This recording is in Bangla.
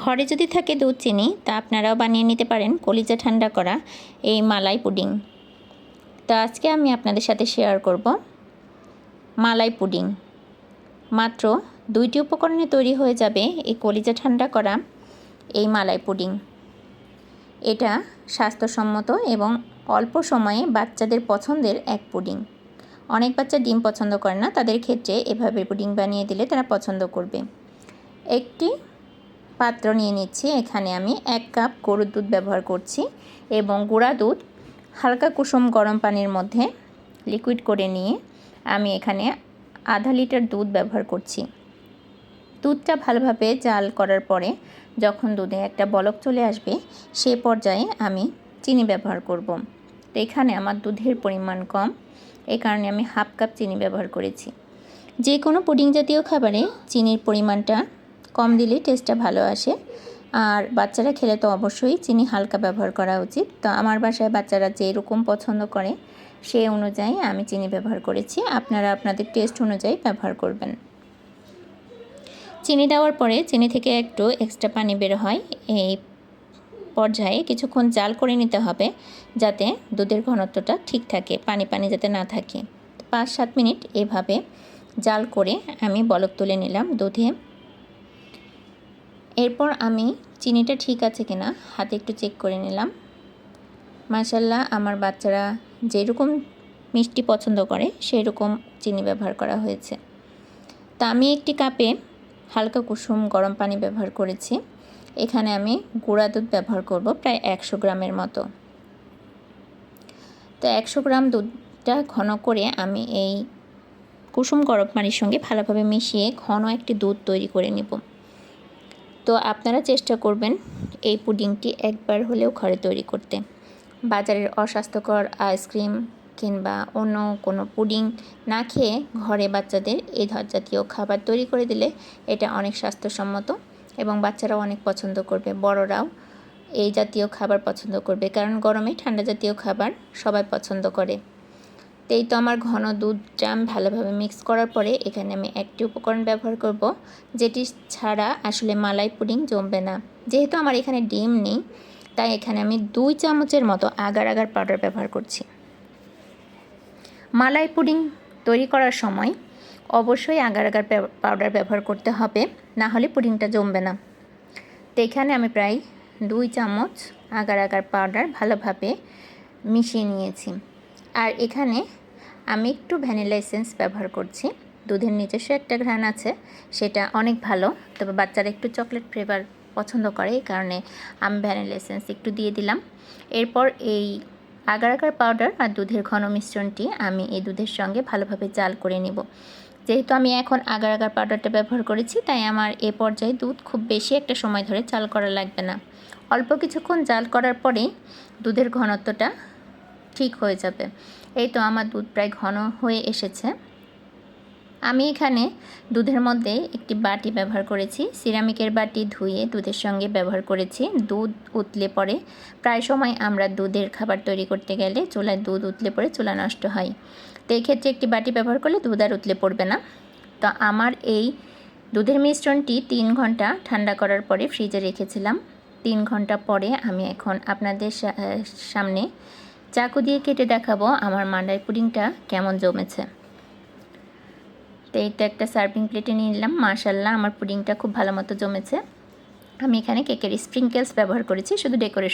ঘরে যদি থাকে দুধ, চিনি, তা আপনারাও বানিয়ে নিতে পারেন। কলিজা ঠান্ডা করা এই মালাই পুডিং। তো আজকে আমি আপনাদের সাথে শেয়ার করব মালাই পুডিং। মাত্র দুইটি উপকরণে তৈরি হয়ে যাবে এই কলিজা ঠান্ডা করা এই মালাই পুডিং। এটা স্বাস্থ্যসম্মত এবং অল্প সময়ে বাচ্চাদের পছন্দের এক পুডিং। অনেক বাচ্চা ডিম পছন্দ করে না, তাদের ক্ষেত্রে এভাবে পুডিং বানিয়ে দিলে তারা পছন্দ করবে। একটি পাত্র নিয়ে নিচ্ছি। এখানে আমি এক কাপ গরুর দুধ ব্যবহার করছি এবং গুঁড়া দুধ হালকা কুসুম গরম পানির মধ্যে লিকুইড করে নিয়ে আমি এখানে আধা লিটার দুধ ব্যবহার করছি। দুধটা ভালোভাবে জাল করার পরে যখন দুধে একটা বলক চলে আসবে, সে পর্যায়ে আমি চিনি ব্যবহার করব। তো এখানে আমার দুধের পরিমাণ কম এই কারণে আমি হাফ কাপ চিনি ব্যবহার করেছি। যে কোনো পুডিং জাতীয় খাবারে চিনির পরিমাণটা কম দিলেই টেস্টটা ভালো আসে। আর বাচ্চারা খেলে তো অবশ্যই চিনি হালকা ব্যবহার করা উচিত। তো আমার বাসায় বাচ্চারা যেরকম পছন্দ করে, সে অনুযায়ী আমি চিনি ব্যবহার করেছি। আপনারা আপনাদের টেস্ট অনুযায়ী ব্যবহার করবেন। চিনি দেওয়ার পরে চিনি থেকে একটু এক্সট্রা পানি বের হয়। এই পর্যায়ে কিছুক্ষণ জাল করে নিতে হবে যাতে দুধের ঘনত্বটা ঠিক থাকে, পানি পানি যাতে না থাকে। পাঁচ সাত মিনিট এভাবে জাল করে আমি বলক তুলে নিলাম দুধে। এরপর আমি চিনিটা ঠিক আছে কিনা হাতে একটু চেক করে নিলাম। মাসাল্লাহ আমার বাচ্চারা যেরকম মিষ্টি পছন্দ করে সেই রকম চিনি ব্যবহার করা হয়েছে। তা আমি একটি কাপে হালকা কুসুম গরম পানি ব্যবহার করেছি। এখানে আমি গুঁড়া দুধ ব্যবহার করব প্রায় একশো গ্রামের মতো। তো একশো গ্রাম দুধটা ঘন করে আমি এই কুসুম গরম পানির সঙ্গে ভালোভাবে মিশিয়ে ঘন একটি দুধ তৈরি করে নেব। তো আপনারা চেষ্টা করবেন এই পুডিংটি একবার হলেও ঘরে তৈরি করতে। বাজারের অস্বাস্থ্যকর আইসক্রিম কিংবা অন্য কোনো পুডিং না খেয়ে ঘরে বাচ্চাদের এই জাতীয় খাবার তৈরি করে দিলে এটা অনেক স্বাস্থ্যসম্মত এবং বাচ্চারাও অনেক পছন্দ করবে, বড়রাও এই জাতীয় খাবার পছন্দ করবে। কারণ গরমে ঠান্ডা জাতীয় খাবার সবাই পছন্দ করে। তো এই তো আমার ঘন দুধ জাম ভালোভাবে মিক্স করার পরে এখানে আমি একটি উপকরণ ব্যবহার করব, যেটি ছাড়া আসলে মালাই পুডিং জমবে না। যেহেতু আমার এখানে ডিম নেই, তাই এখানে আমি দুই চামচের মতো আগার আগার পাউডার ব্যবহার করছি। মালাই পুডিং তৈরি করার সময় অবশ্যই আগার আগার পাউডার ব্যবহার করতে হবে, না হলে পুডিংটা জমবে না। তো এখানে আমি প্রায় দুই চামচ আগার আগার পাউডার ভালোভাবে মিশিয়ে নিয়েছি। আর এখানে আমি একটু ভ্যানিলা এসেন্স ব্যবহার করছি। দুধের নিজস্ব একটা ঘ্রাণ আছে, সেটা অনেক ভালো। তবে বাচ্চারা একটু চকলেট ফ্লেভার পছন্দ করে, এই কারণে আমি ভ্যানিলা এসেন্স একটু দিয়ে দিলাম। এরপর এই আগার আগার পাউডার আর দুধের ঘন মিশ্রণটি আমি এই দুধের সঙ্গে ভালোভাবে জাল করে নেব। যেহেতু আমি এখন আগার আগার পাউডারটা ব্যবহার করেছি, তাই আমার এ পর্যায়ে দুধ খুব বেশি একটা সময় ধরে চাল করা লাগবে না। অল্প কিছুক্ষণ জাল করার পরেই দুধের ঘনত্বটা ঠিক হয়ে যাবে। এই তো আমার দুধ প্রায় ঘন হয়ে এসেছে। আমি এখানে দুধের মধ্যে একটি বাটি ব্যবহার করেছি। সিরামিকের বাটি ধুয়ে দুধের সঙ্গে ব্যবহার করেছি। দুধ উতলে পড়ে প্রায় সময় আমরা দুধের খাবার তৈরি করতে গেলে চুলায় দুধ উতলে পড়ে চুলা নষ্ট হয়। তো এই ক্ষেত্রে একটি বাটি ব্যবহার করলে দুধ আর উতলে পড়বে না। তো আমার এই দুধের মিশ্রণটি তিন ঘণ্টা ঠান্ডা করার পরে ফ্রিজে রেখেছিলাম। তিন ঘণ্টা পরে আমি এখন আপনাদের সামনে চাকু দিয়ে কেটে দেখাবো আমার মান্ডাই পুডিংটা কেমন জমেছে। তো এইটা একটা সার্ভিং প্লেটে নিয়ে নিলাম। মার্শাল্লাহ আমার পুডিংটা খুব ভালো মতো জমেছে। আমি এখানে কেকের স্প্রিঙ্কেলস ব্যবহার করেছি, শুধু ডেকোরেশন